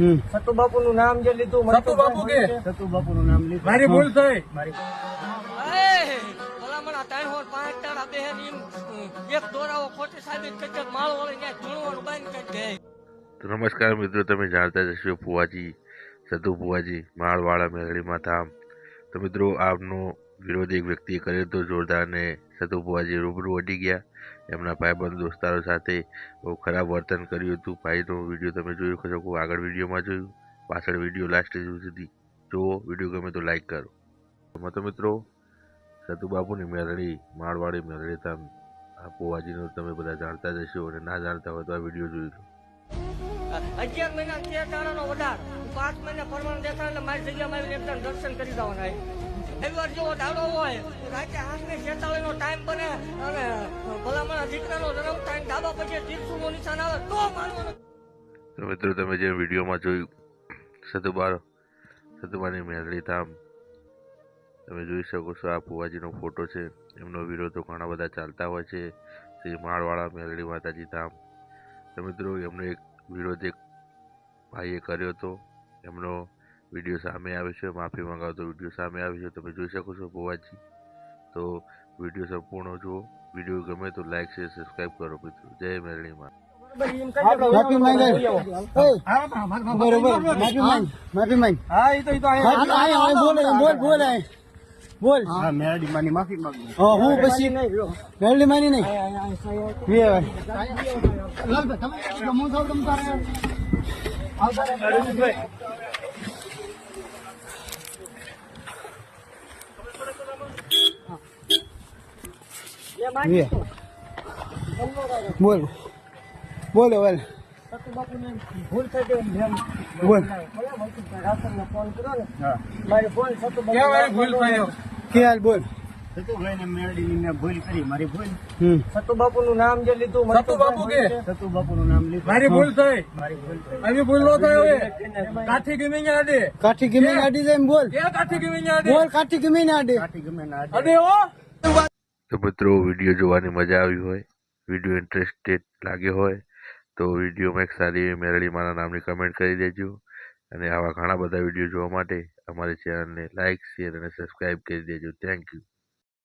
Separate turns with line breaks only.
હમ.
સતુ બાપુ નું નામ જે લીધું
સતુ બાપુ કે?
સતુ બાપુ નું નામ લીધું.
મારી ભૂલ થઈ.
મારી
નમસ્કાર મિત્રો તમે જાણતા જશો હશો ફુવાજી સતુ ફુવાજી માળવાળા મેઘડીમાં ધામ. તો મિત્રો આપનો વિરોધ એક વ્યક્તિએ કર્યો હતો જોરદાર અને સતુપુવાજી રૂબરૂ અડી ગયા. એમના ભાઈબંધ, દોસ્તારો સાથે બહુ ખરાબ વર્તન કર્યું હતું. ભાઈનો વીડિયો તમે જોઈ શકો આગળ વિડીયોમાં જોયું. પાછળ વીડિયો લાસ્ટ સુધી જુઓ. વીડિયો ગમે તો લાઈક કરો. મતો મિત્રો, સતુબાપુની મેળડી માળવાળી મેળડી ધામ આ ફુવાજીનું તમે બધા જાણતા જ હશો અને ના જાણતા હોય તો આ વીડિયો જોઈ લો.
અગિયાર મહિના તેર દાડાનો વધાર પાંચ મહિના પરમાણ એટલે મારી જગ્યામાં દર્શન કરી દેવાના
મિત્રો, તમે જે વિડીયોમાં જોયું, સતુબાર, સતુબાની મેળડી ધામ, તમે જોઈ શકો છો આ ફુવાજીનો ફોટો છે. એમનો વિરોધો ઘણા બધા ચાલતા હોય છે. શ્રી માળવાળા મેળડી માતાજી ધામ. તો મિત્રો, એમનો એક વિરોધ એક ભાઈએ કર્યો હતો. એમનો વીડિયો સામે આવે છે માફી મંગાવતો વીડિયો સામે આવે છે તમે જોઈ શકો છો ફુવાજી તો વીડિયો સંપૂર્ણ જુઓ વીડિયો ગમે તો લાઈક શેર સબસ્ક્રાઈબ કરો મિત્રો જય મેરણીમાં
માફી
હા
મેરડી માની
નહીં બોલ. બોલો બોલ.
ને ભૂલ થઈ ગઈ
બોલ.
ફોન કર્યો ને
હા.
મારી ફોન સતુ બાપુ
કેમ એને ભૂલ થયો
કે હાલ બોલ?
સતુ ભાઈ ને મેરડી ની મેં ભૂલ કરી મારી ભૂલ સતુ બાપુ નું નામ જે લીધું
સતુ બાપુ કે?
સતુ બાપુ નું નામ લીધું.
મારી ભૂલ થઈ.
મારી ભૂલ થઈ.
આવી ભૂલ નો થાય હવે. કાઠી ગમી ને આડે.
કાઠી ગમે આડી જાય એમ બોલ.
કાઠી ગમી ને આડે?
બોલ કાઠી ગમે આડી.
કાઠી ગમે ના
અડે હો.
તો મિત્રો વીડિયો જોવાની મજા આવી હોય, વીડિયો ઇન્ટરેસ્ટેડ લાગ્યો હોય, તો વિડીયોમાં એક સારી એવી મેરડી મારા નામની કમેન્ટ કરી દેજો. અને આવા ઘણા બધા વીડિયો જોવા માટે અમારી ચેનલને લાઇક શેર અને સબસ્ક્રાઈબ કરી દેજો. Thank you